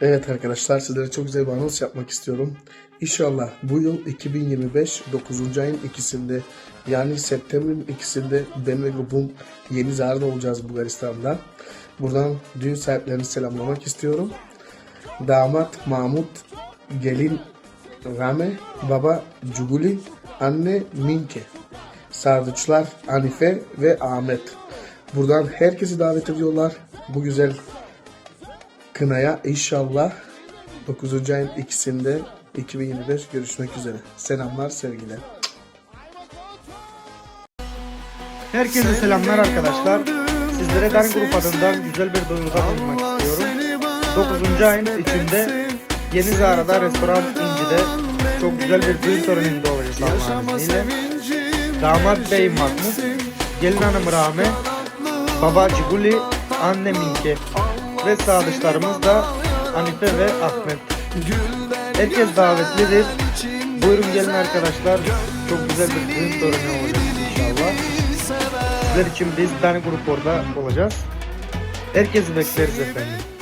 Evet arkadaşlar sizlere çok güzel bir anons yapmak istiyorum. İnşallah bu yıl 2025 9. ayın ikisinde yani September'in ikisinde ben ve grubum Yeni Zarda olacağız Bulgaristan'da. Buradan düğün sahiplerini selamlamak istiyorum. Damat Mahmut, gelin Rame, baba Cuguli, anne Minke. Sardıçlar Hanife ve Ahmet. Buradan herkesi davet ediyorlar. Bu güzel Kına'ya inşallah 9. ayın ikisinde 2025 görüşmek üzere. Selamlar, sevgiler. Herkese selamlar arkadaşlar. Sizlere Dan Grup adından güzel bir duyuruda bulunmak istiyorum. 9. ayın içinde Yeni Zara'da Restoran İnci'de çok güzel bir düğün töreninde olacağız Allah'ın izniyle. Damat Bey Mahmut, gelin hanım Rame, baba Ciguli, anne Minke ve sadıçlarımız da Hanife ve Ahmet. Herkes davetlidir. Buyurun gelin arkadaşlar. Çok güzel bir düğün töreni olacak inşallah. Sizler için biz tane grup orada olacağız. Herkesi bekleriz efendim.